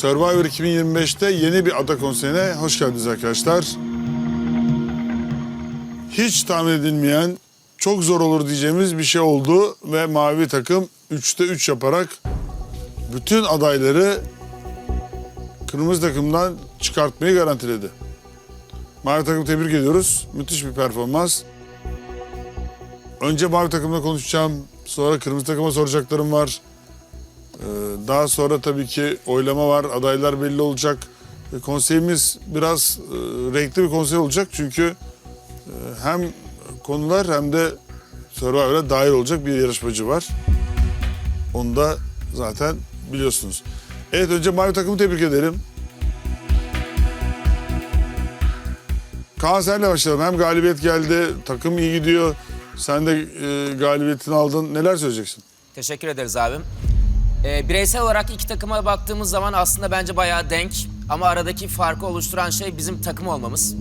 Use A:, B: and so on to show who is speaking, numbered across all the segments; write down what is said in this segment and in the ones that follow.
A: Survivor 2025'te yeni bir ada konseyine hoş geldiniz arkadaşlar. Hiç tahmin edilmeyen, çok zor olur diyeceğimiz bir şey oldu ve mavi takım 3'te 3 yaparak bütün adayları kırmızı takımdan çıkartmayı garantiledi. Mavi takımı tebrik ediyoruz. Müthiş bir performans. Önce mavi takımla konuşacağım. Sonra kırmızı takıma soracaklarım var. Ee, Daha sonra tabii ki oylama var. Adaylar belli olacak. E, Konseyimiz biraz e, renkli bir konsey olacak. Çünkü e, hem konular hem de Survivor'a dahil olacak bir yarışmacı var. Onu da zaten biliyorsunuz. Evet önce mavi takımı tebrik ederim. Kaan senle başlayalım. Hem galibiyet geldi, takım iyi gidiyor. Sen de e, galibiyetini aldın. Neler söyleyeceksin?
B: Teşekkür ederiz abim. Ee, bireysel olarak iki takıma baktığımız zaman aslında bence bayağı denk. Ama aradaki farkı oluşturan şey bizim takım olmamız.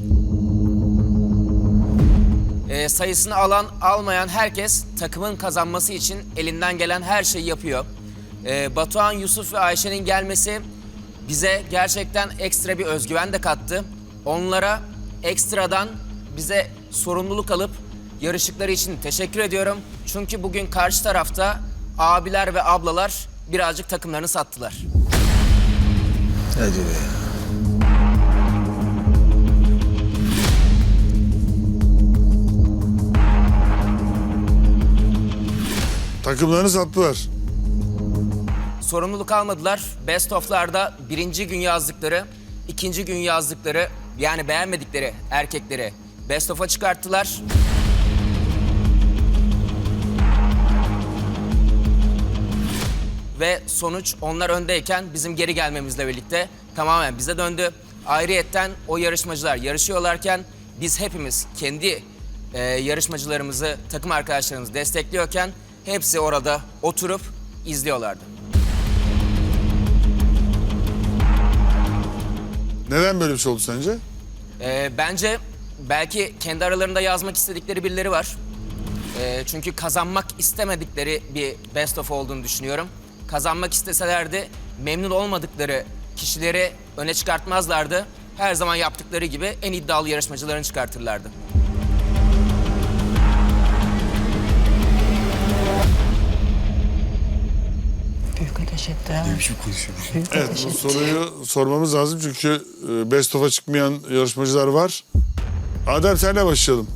B: Ee, sayısını alan almayan herkes takımın kazanması için elinden gelen her şeyi yapıyor. Ee, Batuhan, Yusuf ve Ayşe'nin gelmesi bize gerçekten ekstra bir özgüven de kattı. Onlara ekstradan bize sorumluluk alıp yarıştıkları için teşekkür ediyorum. Çünkü bugün karşı tarafta abiler ve ablalar birazcık takımlarını sattılar.
C: Hadi be.
A: Takımlarını sattılar.
B: Sorumluluk almadılar. Best of'larda birinci gün yazdıkları, ikinci gün yazdıkları yani beğenmedikleri erkekleri best of'a çıkarttılar. Ve sonuç onlar öndeyken bizim geri gelmemizle birlikte tamamen bize döndü. Ayrıyetten o yarışmacılar yarışıyorlarken biz hepimiz kendi e, yarışmacılarımızı, takım arkadaşlarımızı destekliyorken hepsi orada oturup izliyorlardı.
A: Neden böyle bir şey oldu sence?
B: Ee, bence belki kendi aralarında yazmak istedikleri birileri var. Ee, çünkü kazanmak istemedikleri bir best of olduğunu düşünüyorum. Kazanmak isteselerdi memnun olmadıkları kişileri öne çıkartmazlardı. Her zaman yaptıkları gibi en iddialı yarışmacılarını çıkartırlardı.
D: Büyük ateş etti ha.
C: Ne biçim konuşuyorsun?
D: Büyük
A: Evet
D: ateş
A: bu
D: etti.
A: soruyu sormamız lazım çünkü e, best of'a çıkmayan yarışmacılar var. Adem senle başlayalım.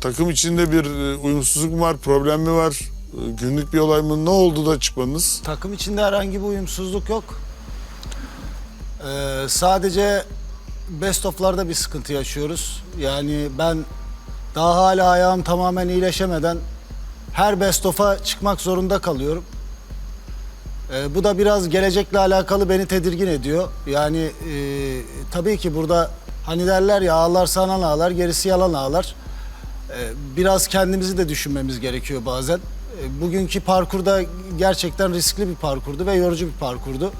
A: Takım içinde bir e, uyumsuzluk mu var, problem mi var? Günlük bir olay mı? Ne oldu da çıkmadınız?
C: Takım içinde herhangi bir uyumsuzluk yok. Ee, sadece best of'larda bir sıkıntı yaşıyoruz. Yani ben daha hala ayağım tamamen iyileşemeden her best of'a çıkmak zorunda kalıyorum. Ee, bu da biraz gelecekle alakalı beni tedirgin ediyor. Yani e, tabii ki burada hani derler ya ağlar sanan ağlar, gerisi yalan ağlar. Ee, biraz kendimizi de düşünmemiz gerekiyor bazen. Bugünkü parkurda gerçekten riskli bir parkurdu ve yorucu bir parkurdu.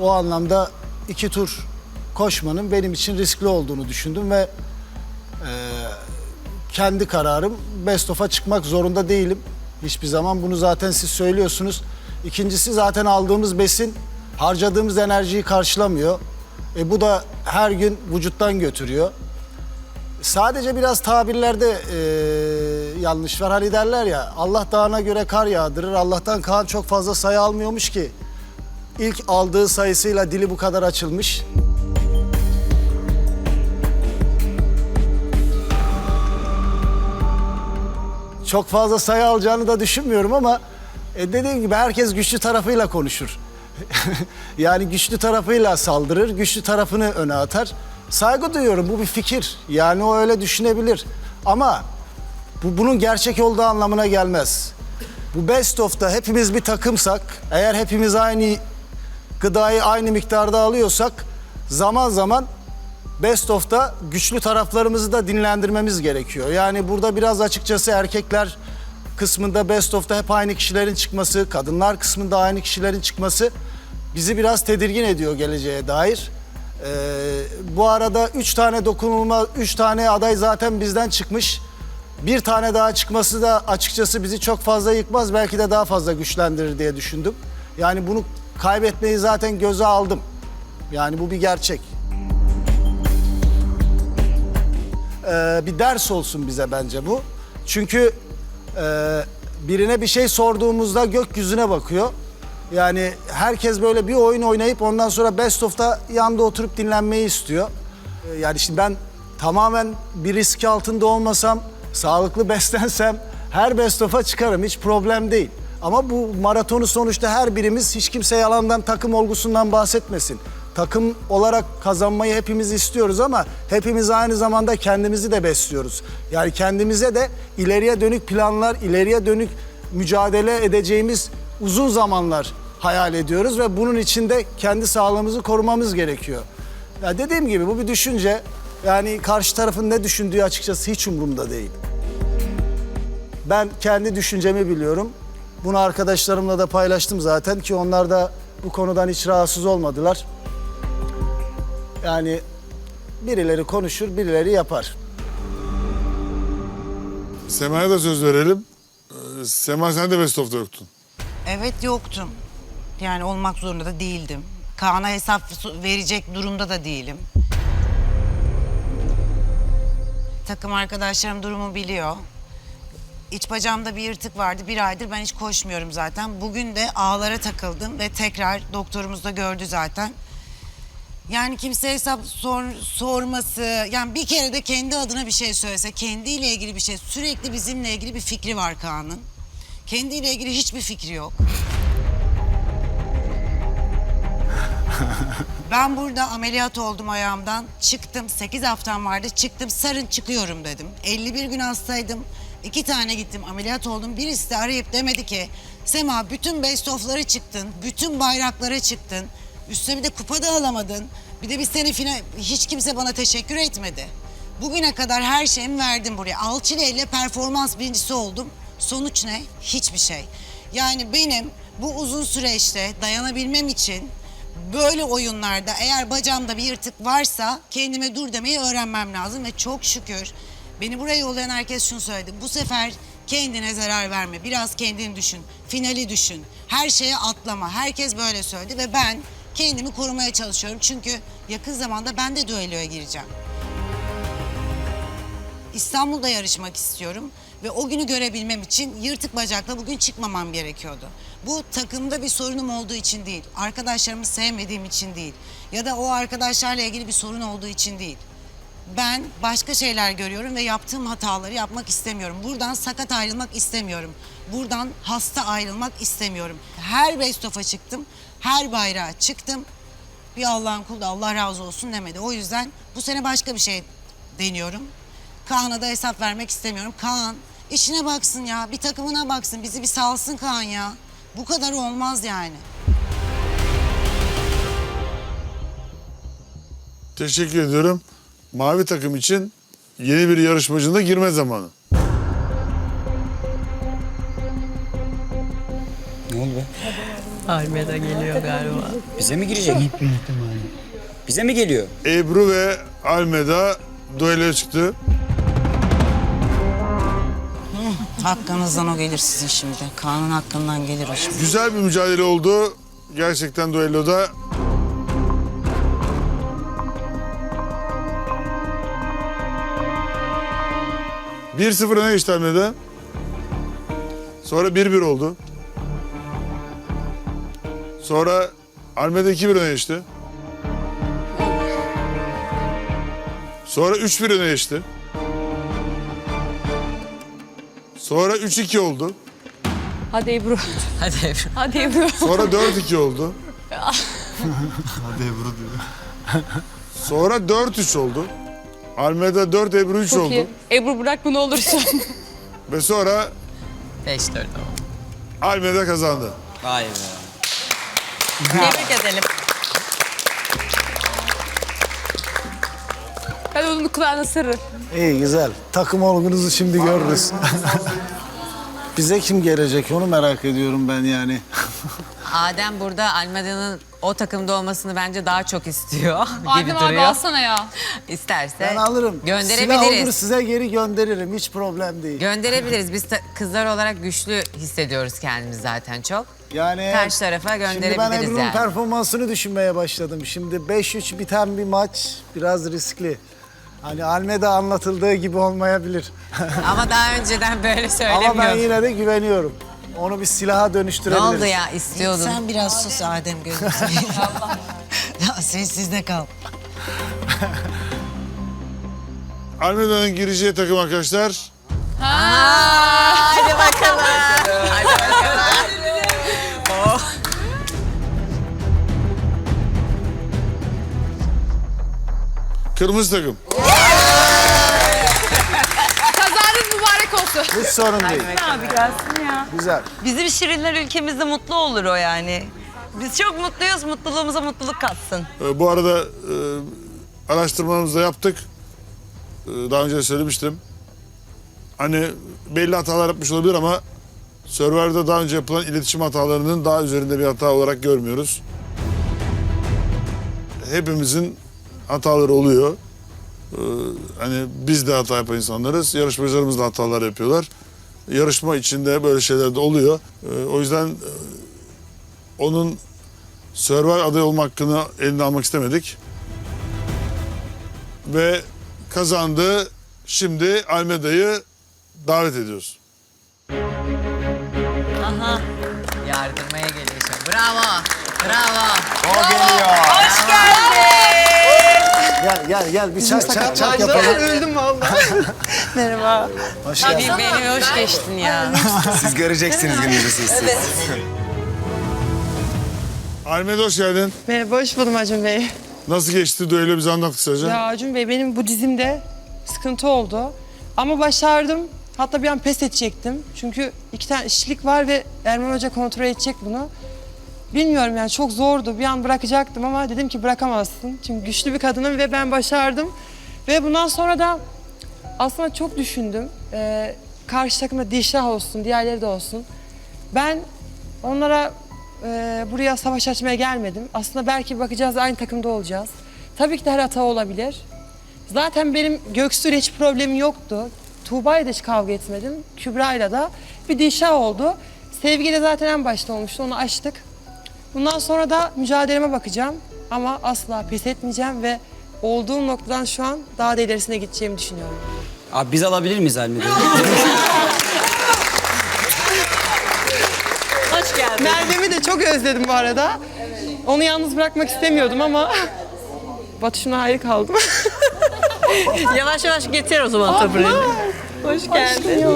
C: O anlamda iki tur koşmanın benim için riskli olduğunu düşündüm ve e, kendi kararım best of'a çıkmak zorunda değilim. Hiçbir zaman bunu zaten siz söylüyorsunuz. İkincisi zaten aldığımız besin harcadığımız enerjiyi karşılamıyor. E, bu da her gün vücuttan götürüyor. Sadece biraz tabirlerde e, yanlış var. Hani derler ya Allah dağına göre kar yağdırır. Allah'tan Kaan çok fazla sayı almıyormuş ki. İlk aldığı sayısıyla dili bu kadar açılmış. Çok fazla sayı alacağını da düşünmüyorum ama e, dediğim gibi herkes güçlü tarafıyla konuşur. yani güçlü tarafıyla saldırır, güçlü tarafını öne atar. Saygı duyuyorum bu bir fikir. Yani o öyle düşünebilir. Ama bu bunun gerçek olduğu anlamına gelmez. Bu best of'ta hepimiz bir takımsak, eğer hepimiz aynı gıdayı aynı miktarda alıyorsak zaman zaman Best of'ta güçlü taraflarımızı da dinlendirmemiz gerekiyor. Yani burada biraz açıkçası erkekler kısmında best of'ta hep aynı kişilerin çıkması, kadınlar kısmında aynı kişilerin çıkması bizi biraz tedirgin ediyor geleceğe dair. Ee, bu arada üç tane dokunulma, üç tane aday zaten bizden çıkmış. Bir tane daha çıkması da açıkçası bizi çok fazla yıkmaz, belki de daha fazla güçlendirir diye düşündüm. Yani bunu kaybetmeyi zaten göze aldım. Yani bu bir gerçek. Ee, bir ders olsun bize bence bu. Çünkü e, birine bir şey sorduğumuzda gökyüzüne bakıyor. Yani herkes böyle bir oyun oynayıp ondan sonra best of'ta yanda oturup dinlenmeyi istiyor. Ee, yani şimdi ben tamamen bir risk altında olmasam, sağlıklı beslensem her best of'a çıkarım. Hiç problem değil. Ama bu maratonu sonuçta her birimiz hiç kimse yalandan takım olgusundan bahsetmesin. Takım olarak kazanmayı hepimiz istiyoruz ama hepimiz aynı zamanda kendimizi de besliyoruz. Yani kendimize de ileriye dönük planlar, ileriye dönük mücadele edeceğimiz uzun zamanlar hayal ediyoruz ve bunun için de kendi sağlığımızı korumamız gerekiyor. Ya dediğim gibi bu bir düşünce. Yani karşı tarafın ne düşündüğü açıkçası hiç umurumda değil. Ben kendi düşüncemi biliyorum. Bunu arkadaşlarımla da paylaştım zaten ki onlar da bu konudan hiç rahatsız olmadılar. Yani birileri konuşur, birileri yapar.
A: Sema'ya da söz verelim. Ee, Sema sen de Best of'ta yoktun.
D: Evet yoktum. Yani olmak zorunda da değildim. Kaan'a hesap verecek durumda da değilim. Takım arkadaşlarım durumu biliyor. İç bacağımda bir yırtık vardı. Bir aydır ben hiç koşmuyorum zaten. Bugün de ağlara takıldım ve tekrar doktorumuz da gördü zaten. Yani kimse hesap sor, sorması, yani bir kere de kendi adına bir şey söylese, kendiyle ilgili bir şey, sürekli bizimle ilgili bir fikri var Kaan'ın. Kendiyle ilgili hiçbir fikri yok. Ben burada ameliyat oldum ayağımdan. Çıktım. 8 haftam vardı. Çıktım. Sarın çıkıyorum dedim. 51 gün hastaydım. İki tane gittim. Ameliyat oldum. Birisi de arayıp demedi ki Sema bütün best of'lara çıktın. Bütün bayraklara çıktın. Üstüne bir de kupa da alamadın. Bir de bir sene final... Hiç kimse bana teşekkür etmedi. Bugüne kadar her şeyimi verdim buraya. Alçıle ile performans birincisi oldum. Sonuç ne? Hiçbir şey. Yani benim bu uzun süreçte dayanabilmem için böyle oyunlarda eğer bacağımda bir yırtık varsa kendime dur demeyi öğrenmem lazım ve çok şükür beni buraya yollayan herkes şunu söyledi. Bu sefer kendine zarar verme. Biraz kendini düşün. Finali düşün. Her şeye atlama. Herkes böyle söyledi ve ben kendimi korumaya çalışıyorum. Çünkü yakın zamanda ben de düelloya gireceğim. İstanbul'da yarışmak istiyorum ve o günü görebilmem için yırtık bacakla bugün çıkmamam gerekiyordu. Bu takımda bir sorunum olduğu için değil, arkadaşlarımı sevmediğim için değil ya da o arkadaşlarla ilgili bir sorun olduğu için değil. Ben başka şeyler görüyorum ve yaptığım hataları yapmak istemiyorum. Buradan sakat ayrılmak istemiyorum. Buradan hasta ayrılmak istemiyorum. Her best of'a çıktım, her bayrağa çıktım. Bir Allah'ın kulu da Allah razı olsun demedi. O yüzden bu sene başka bir şey deniyorum. Kaan'a da hesap vermek istemiyorum. Kaan işine baksın ya, bir takımına baksın, bizi bir salsın Kaan ya. Bu kadar olmaz yani.
A: Teşekkür ediyorum. Mavi takım için yeni bir yarışmacının da girme zamanı.
E: Ne oldu be?
F: Almeda geliyor galiba.
E: Bize mi girecek? Bize mi geliyor?
A: Ebru ve Almeda duelloya çıktı.
D: Hakkınızdan o gelir sizin şimdi. Kaan'ın hakkından gelir o şimdi.
A: Güzel bir mücadele oldu. Gerçekten duelloda. Bir sıfır öne geçti Almeda. Sonra bir bir oldu. Sonra iki bir öne geçti. Sonra üç bir öne geçti. Sonra üç iki oldu.
F: Hadi Ebru.
B: Hadi Ebru.
F: Hadi Ebru.
A: Sonra 4-2 oldu. Sonra 4-3 oldu. Almeda 4, Ebru 3
F: Çok
A: oldu.
F: iyi. Ebru bırak bunu olursun.
A: Ve sonra
B: 5-4 oldu.
A: Almeda kazandı.
E: Vay be.
F: Tebrik edelim. Ben onun kulağına sırrı.
C: İyi güzel. Takım olgunuzu şimdi görürüz. Bize kim gelecek onu merak ediyorum ben yani.
G: Adem burada Almeda'nın o takımda olmasını bence daha çok istiyor gibi
F: Adem abi
G: duruyor.
F: alsana ya.
G: İsterse
C: Ben alırım. Silah olur
G: gönderebiliriz.
C: size geri gönderirim. Hiç problem değil.
G: Gönderebiliriz. Biz ta- kızlar olarak güçlü hissediyoruz kendimizi zaten çok.
C: Yani
G: Karşı tarafa
C: Şimdi ben
G: gönderebiliriz
C: Ebru'nun
G: yani.
C: performansını düşünmeye başladım. Şimdi 5-3 biten bir maç biraz riskli. Hani Almeda anlatıldığı gibi olmayabilir.
G: Ama daha önceden böyle
C: Ama ben yine de güveniyorum. Onu bir silaha
G: Ne
C: dönüştürebiliriz.
G: oldu ya istiyordun.
D: Sen biraz sus Adem gözüm seveyim. ya sessizde kal.
A: Almeda'nın gireceği takım arkadaşlar.
G: Hadi bakalım.
A: Kırmızı takım.
F: Kazanız mübarek olsun.
C: Hiç sorun değil.
H: Abi gelsin ya.
C: Güzel.
H: Bizim Şirinler ülkemizde mutlu olur o yani. Biz çok mutluyuz, mutluluğumuza mutluluk katsın.
A: Ee, bu arada e, araştırmamızı da yaptık. Ee, daha önce de söylemiştim. Hani belli hatalar yapmış olabilir ama Survivor'da daha önce yapılan iletişim hatalarının daha üzerinde bir hata olarak görmüyoruz. Hepimizin hataları oluyor. Ee, hani biz de hata yapan insanlarız. Yarışmacılarımız da hatalar yapıyorlar. Yarışma içinde böyle şeyler de oluyor. Ee, o yüzden e, onun Survivor aday olma hakkını eline almak istemedik. Ve kazandı. Şimdi Almeda'yı davet ediyoruz.
G: Yardırmaya geliyor. Bravo. Bravo.
C: Gel gel gel bir çak çak çak yapalım.
H: Merhaba.
C: Hoş
G: Tabii
C: geldin.
G: beni hoş geçtin ya.
I: Siz göreceksiniz gününüzü siz. siz.
A: Almeda hoş geldin.
J: Merhaba, hoş buldum Acun Bey.
A: Nasıl geçti düello bize anlat kısaca.
J: Ya Acun Bey benim bu dizimde sıkıntı oldu. Ama başardım. Hatta bir an pes edecektim. Çünkü iki tane işlik var ve Erman Hoca kontrol edecek bunu. Bilmiyorum yani çok zordu. Bir an bırakacaktım ama dedim ki bırakamazsın. Çünkü güçlü bir kadınım ve ben başardım. Ve bundan sonra da aslında çok düşündüm. Ee, karşı takımda Dişah olsun, diğerleri de olsun. Ben onlara e, buraya savaş açmaya gelmedim. Aslında belki bakacağız aynı takımda olacağız. Tabii ki de her hata olabilir. Zaten benim Göksu'yla hiç problemim yoktu. Tuğba'yla da hiç kavga etmedim. Kübra'yla da bir dişa oldu. Sevgi de zaten en başta olmuştu. Onu açtık. Bundan sonra da mücadeleme bakacağım. Ama asla pes etmeyeceğim ve olduğum noktadan şu an daha da ilerisine gideceğimi düşünüyorum.
E: Abi biz alabilir miyiz Almeda'yı?
F: Hoş geldin.
J: Merve'mi de çok özledim bu arada. Onu yalnız bırakmak istemiyordum ama Batuş'una ayrı kaldım.
F: Yavaş yavaş getir o zaman tabureyi. Hoş geldin.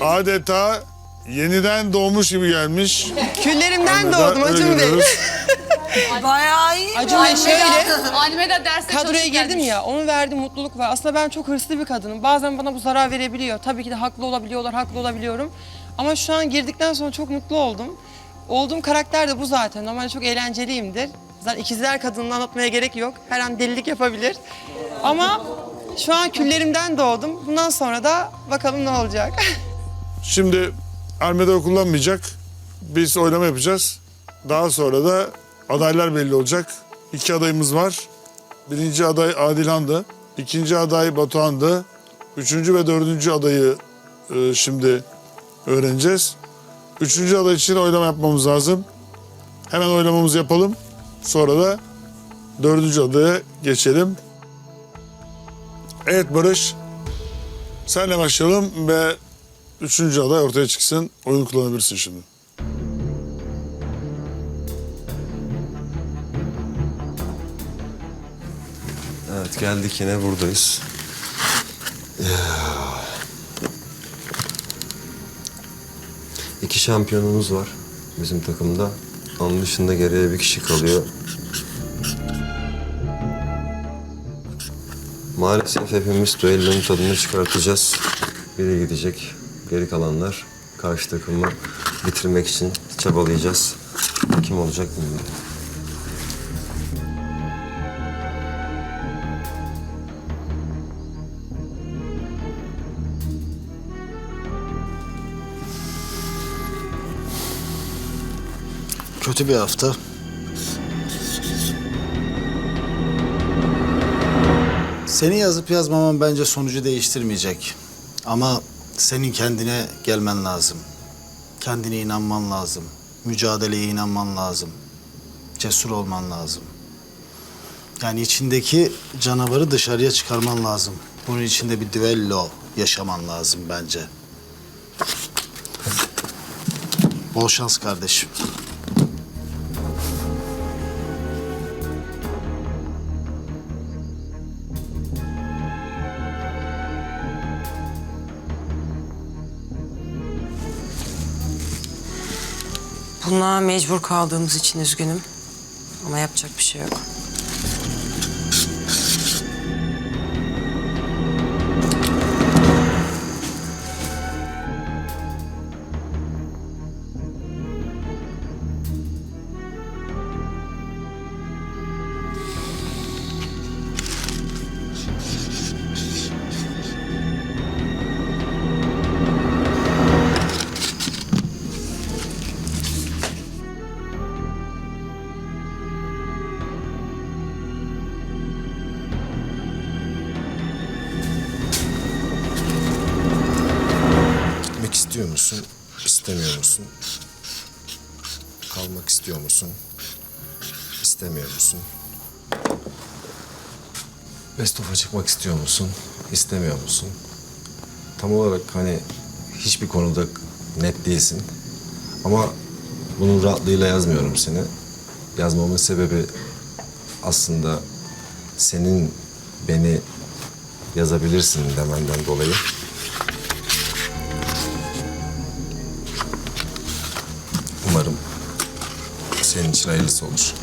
A: Adeta yeniden doğmuş gibi gelmiş.
J: Küllerimden
A: Almeda,
J: doğdum
A: öyle
J: Acun Bey.
A: görüyoruz.
D: Bayağı iyi.
J: Acun Bey şöyle
F: Almeda derse
J: kadroya
F: çalışıp
J: girdim
F: gelmiş.
J: ya onun verdiği mutluluk var. Aslında ben çok hırslı bir kadınım. Bazen bana bu zarar verebiliyor. Tabii ki de haklı olabiliyorlar, haklı olabiliyorum. Ama şu an girdikten sonra çok mutlu oldum. Olduğum karakter de bu zaten. Normalde çok eğlenceliyimdir. Zaten ikizler kadınını anlatmaya gerek yok. Her an delilik yapabilir. Ama şu an küllerimden doğdum. Bundan sonra da bakalım ne olacak.
A: Şimdi Almeda kullanmayacak. Biz oylama yapacağız. Daha sonra da adaylar belli olacak. İki adayımız var. Birinci aday Adilhan'dı. İkinci aday Batuhan'dı. Üçüncü ve dördüncü adayı e, şimdi öğreneceğiz. Üçüncü aday için oylama yapmamız lazım. Hemen oylamamızı yapalım. Sonra da dördüncü adaya geçelim. Evet Barış. Senle başlayalım ve üçüncü aday ortaya çıksın. Oyun kullanabilirsin şimdi.
I: Evet geldik yine buradayız. İki şampiyonumuz var bizim takımda. Onun dışında geriye bir kişi kalıyor. Maalesef hepimiz düellonun tadını çıkartacağız. Biri gidecek, geri kalanlar karşı takımı bitirmek için çabalayacağız. Kim olacak bilmiyorum.
C: kötü bir hafta. Seni yazıp yazmaman bence sonucu değiştirmeyecek. Ama senin kendine gelmen lazım. Kendine inanman lazım. Mücadeleye inanman lazım. Cesur olman lazım. Yani içindeki canavarı dışarıya çıkarman lazım. Bunun içinde bir düello yaşaman lazım bence. Bol şans kardeşim.
K: Buna mecbur kaldığımız için üzgünüm. Ama yapacak bir şey yok.
L: Kalmak istiyor musun? İstemiyor musun? Best of'a çıkmak istiyor musun? İstemiyor musun? Tam olarak hani hiçbir konuda net değilsin. Ama bunun rahatlığıyla yazmıyorum seni. Yazmamın sebebi aslında senin beni yazabilirsin demenden dolayı. Hayırlısı olur.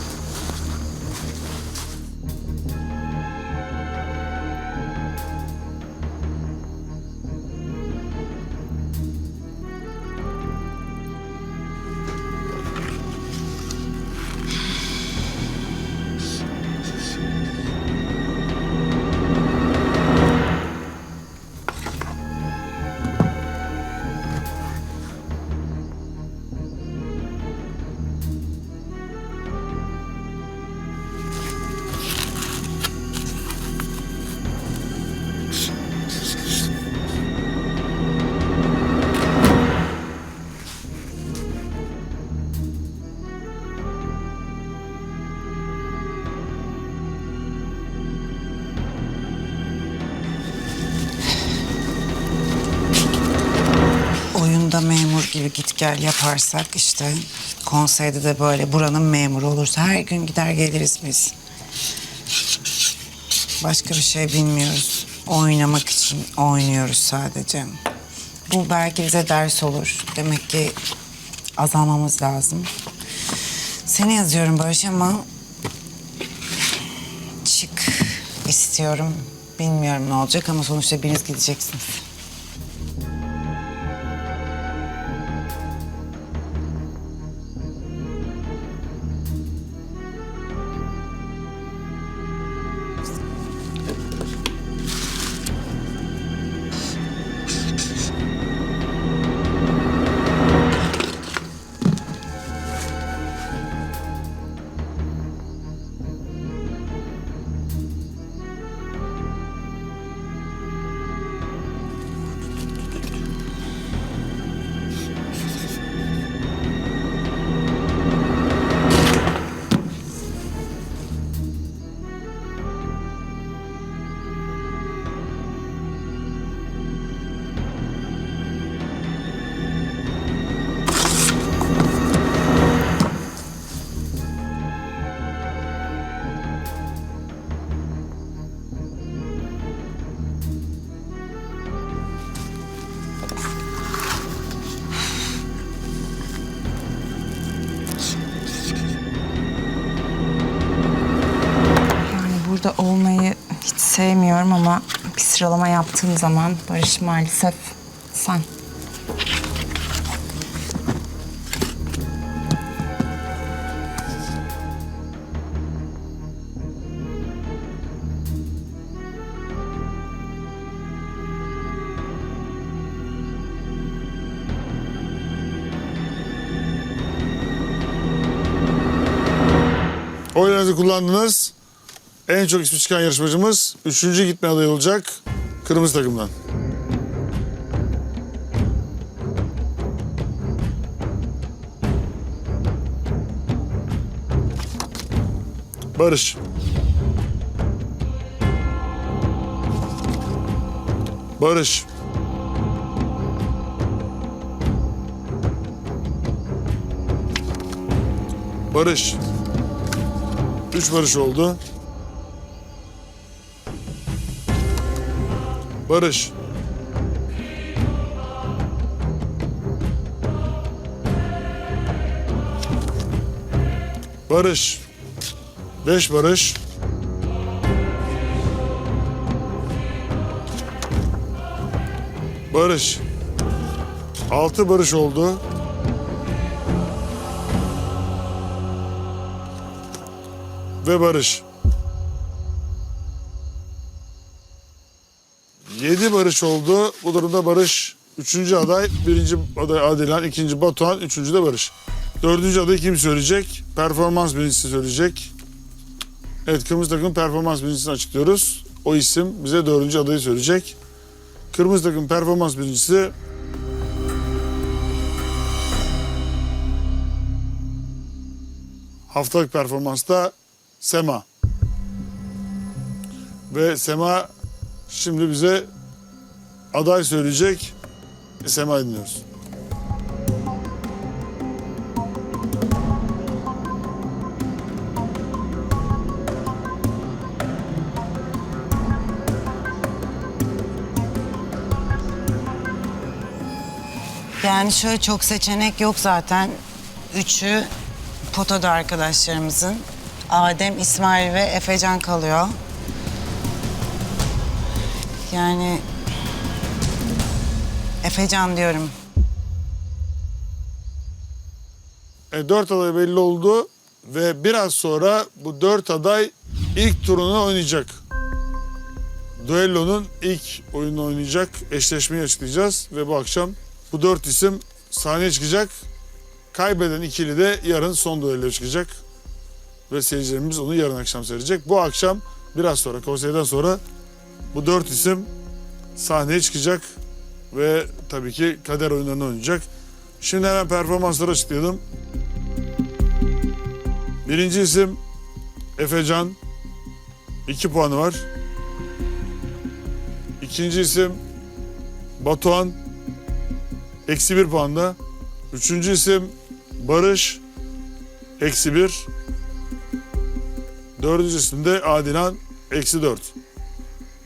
D: Memur gibi git gel yaparsak işte konseyde de böyle buranın memuru olursa her gün gider geliriz biz. Başka bir şey bilmiyoruz. Oynamak için oynuyoruz sadece. Bu belki bize ders olur. Demek ki azalmamız lazım. Seni yazıyorum Barış ama çık istiyorum. Bilmiyorum ne olacak ama sonuçta biriniz gideceksiniz.
M: sevmiyorum ama bir sıralama yaptığın zaman Barış maalesef sen.
A: Oylarınızı kullandınız. En çok ismi çıkan yarışmacımız üçüncü gitme adayı olacak. Kırmızı takımdan. Barış. Barış. Barış. Üç barış oldu. Barış. Barış. Beş barış. Barış. Altı barış oldu. Ve barış. Barış oldu. Bu durumda Barış üçüncü aday. Birinci aday Adilan, ikinci Batuhan, üçüncü de Barış. Dördüncü adayı kim söyleyecek? Performans birincisi söyleyecek. Evet kırmızı takım performans birincisini açıklıyoruz. O isim bize dördüncü adayı söyleyecek. Kırmızı takım performans birincisi haftalık performansta Sema. Ve Sema şimdi bize aday söyleyecek. Sema dinliyoruz.
D: Yani şöyle çok seçenek yok zaten. Üçü potada arkadaşlarımızın. Adem, İsmail ve Efecan kalıyor. Yani Efecan diyorum.
A: E, dört aday belli oldu ve biraz sonra bu dört aday ilk turunu oynayacak. Duello'nun ilk oyununu oynayacak. Eşleşmeyi açıklayacağız ve bu akşam bu dört isim sahneye çıkacak. Kaybeden ikili de yarın son duelloya çıkacak. Ve seyircilerimiz onu yarın akşam seyredecek. Bu akşam biraz sonra konseyden sonra bu dört isim sahneye çıkacak ve tabii ki kader oyunlarını oynayacak. Şimdi hemen performansları açıklayalım. Birinci isim Efecan. 2 puanı var. İkinci isim Batuhan. Eksi bir puanda. Üçüncü isim Barış. Eksi bir. Dördüncü isim de Adilan. Eksi dört.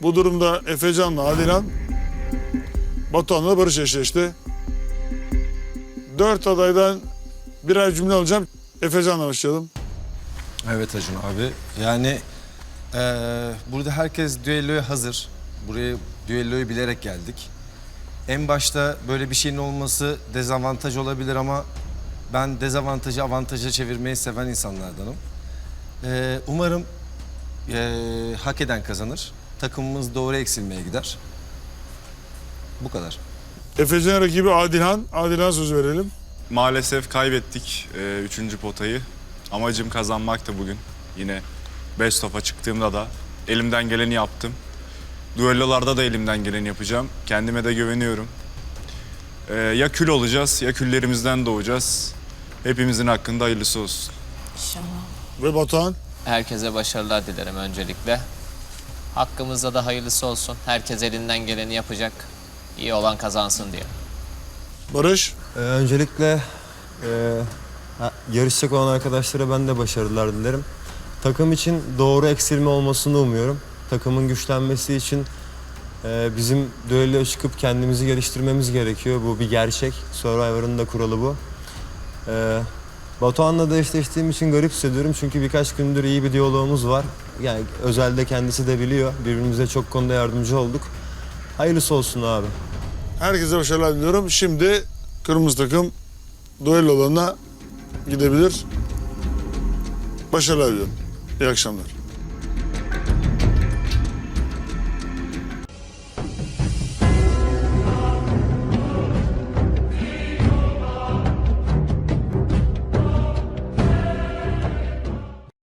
A: Bu durumda Efecan'la Adilan Batuhan'la Barış eşleşti. Dört adaydan birer cümle alacağım. Efecan'la başlayalım.
N: Evet Acun abi. Yani eee, burada herkes düelloya hazır. Buraya düelloyu bilerek geldik. En başta böyle bir şeyin olması dezavantaj olabilir ama ben dezavantajı avantaja çevirmeyi seven insanlardanım. Eee, umarım eee, hak eden kazanır. Takımımız doğru eksilmeye gider. Bu kadar.
A: Efecan rakibi Adilhan. Adilhan söz verelim.
O: Maalesef kaybettik e, üçüncü potayı. Amacım kazanmaktı bugün. Yine best of'a çıktığımda da elimden geleni yaptım. Duellolarda da elimden geleni yapacağım. Kendime de güveniyorum. E, ya kül olacağız ya küllerimizden doğacağız. Hepimizin hakkında hayırlısı olsun.
A: Ve Batuhan.
B: Herkese başarılar dilerim öncelikle. Hakkımızda da hayırlısı olsun. Herkes elinden geleni yapacak. İyi olan kazansın diye.
A: Barış.
I: Ee, öncelikle e, ha- yarışacak olan arkadaşlara ben de başarılar dilerim. Takım için doğru eksilme olmasını umuyorum. Takımın güçlenmesi için e, bizim düelloya çıkıp kendimizi geliştirmemiz gerekiyor. Bu bir gerçek. Survivor'ın da kuralı bu. E, Batuhan'la da eşleştiğim için garip hissediyorum çünkü birkaç gündür iyi bir diyalogumuz var. Yani özelde kendisi de biliyor. Birbirimize çok konuda yardımcı olduk. Hayırlısı olsun abi.
A: Herkese başarılar diliyorum. Şimdi kırmızı takım duellolarına gidebilir. Başarılar diliyorum. İyi akşamlar.